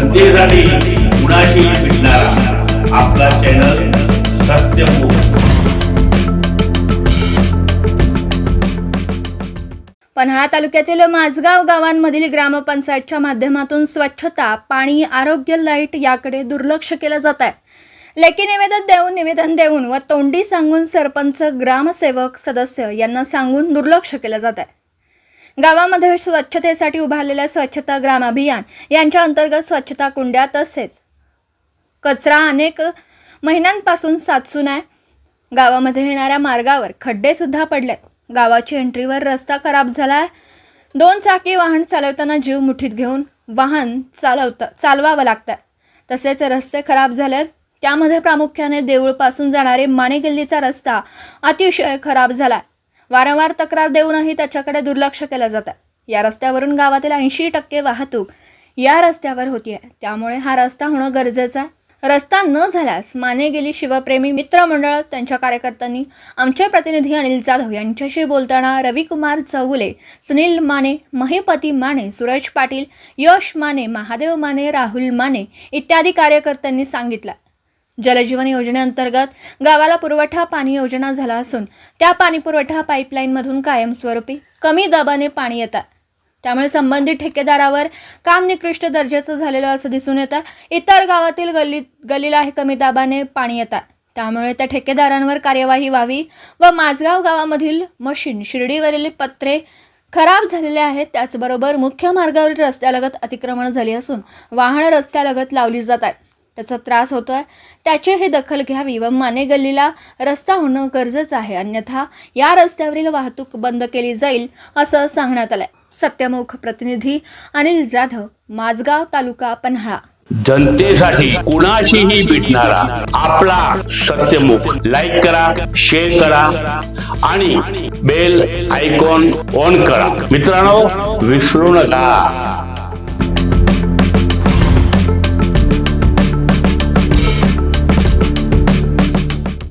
जनतेसाठी कुणाशी भेटणारा. आपला चॅनल सत्यमुख पन्हाळा तालुक्यातील माझगाव गावांमधील ग्रामपंचायतच्या माध्यमातून स्वच्छता पाणी आरोग्य लाइट याकडे दुर्लक्ष केलं जात आहे. लेखी निवेदन देऊन निवेदन देऊन व तोंडी सांगून सरपंच ग्रामसेवक सदस्य यांना सांगून दुर्लक्ष केलं जात आहे. गावामध्ये स्वच्छतेसाठी उभारलेल्या स्वच्छता ग्राम अभियान यांच्या अंतर्गत स्वच्छता कुंड्या तसेच कचरा अनेक महिन्यांपासून साचून आहे. गावामध्ये येणाऱ्या मार्गावर खड्डेसुद्धा पडलेत. गावाची एंट्रीवर रस्ता खराब झाला आहे दोन चाकी वाहन चालवताना जीव मुठीत घेऊन वाहन चालवतं चालवावं लागतं तसेच रस्ते खराब झालेत. त्यामध्ये प्रामुख्याने देऊळपासून जाणारे माने गल्लीचा रस्ता अतिशय खराब झाला वारंवार तक्रार देऊनही त्याच्याकडे दुर्लक्ष केलं जातं. या रस्त्यावरून गावातील ऐंशी टक्के वाहतूक या रस्त्यावर होती आहे त्यामुळे हा रस्ता होणं गरजेचं आहे. रस्ता न झाल्यास माने गेली शिवप्रेमी मित्रमंडळ त्यांच्या कार्यकर्त्यांनी आमचे प्रतिनिधी अनिल जाधव यांच्याशी बोलताना रविकुमार चौगुले सुनील माने महिपती माने सूरज पाटील यश माने महादेव माने राहुल माने इत्यादी कार्यकर्त्यांनी सांगितलं. जलजीवन योजनेअंतर्गत गावाला पुरवठा पाणी योजना झाला असून त्या पाणी पुरवठा पाईपलाईनमधून कायमस्वरूपी कमी दाबाने पाणी येतात. त्यामुळे संबंधित ठेकेदारावर काम निकृष्ट दर्जाचं झालेलं असं दिसून येतं. इतर गावातील गल्ली गल्लीला हे कमी दाबाने पाणी येतात. त्यामुळे त्या ठेकेदारांवर कार्यवाही व्हावी व माझगाव गावामधील मशीन शिर्डीवरील पत्रे खराब झालेले आहेत. त्याचबरोबर मुख्य मार्गावरील रस्त्यालगत अतिक्रमण झाली असून वाहनं रस्त्यालगत लावली जात आहेत त्याचा त्रास होतोय. त्याचीही दखल घ्यावी व माने गल्लीला रस्ता होणं गरजेचं आहे. अन्यथा या रस्त्यावरील वाहतूक बंद केली जाईल असं सांगण्यात आलंय. सत्यमुख प्रतिनिधी अनिल जाधव माझगाव तालुका पन्हाळा. जनतेसाठी कुणाशीही भेटणारा आपला सत्यमुख. लाईक करा शेअर करा आणि बेल आयकॉन ऑन करा. मित्रांनो विसरू नका.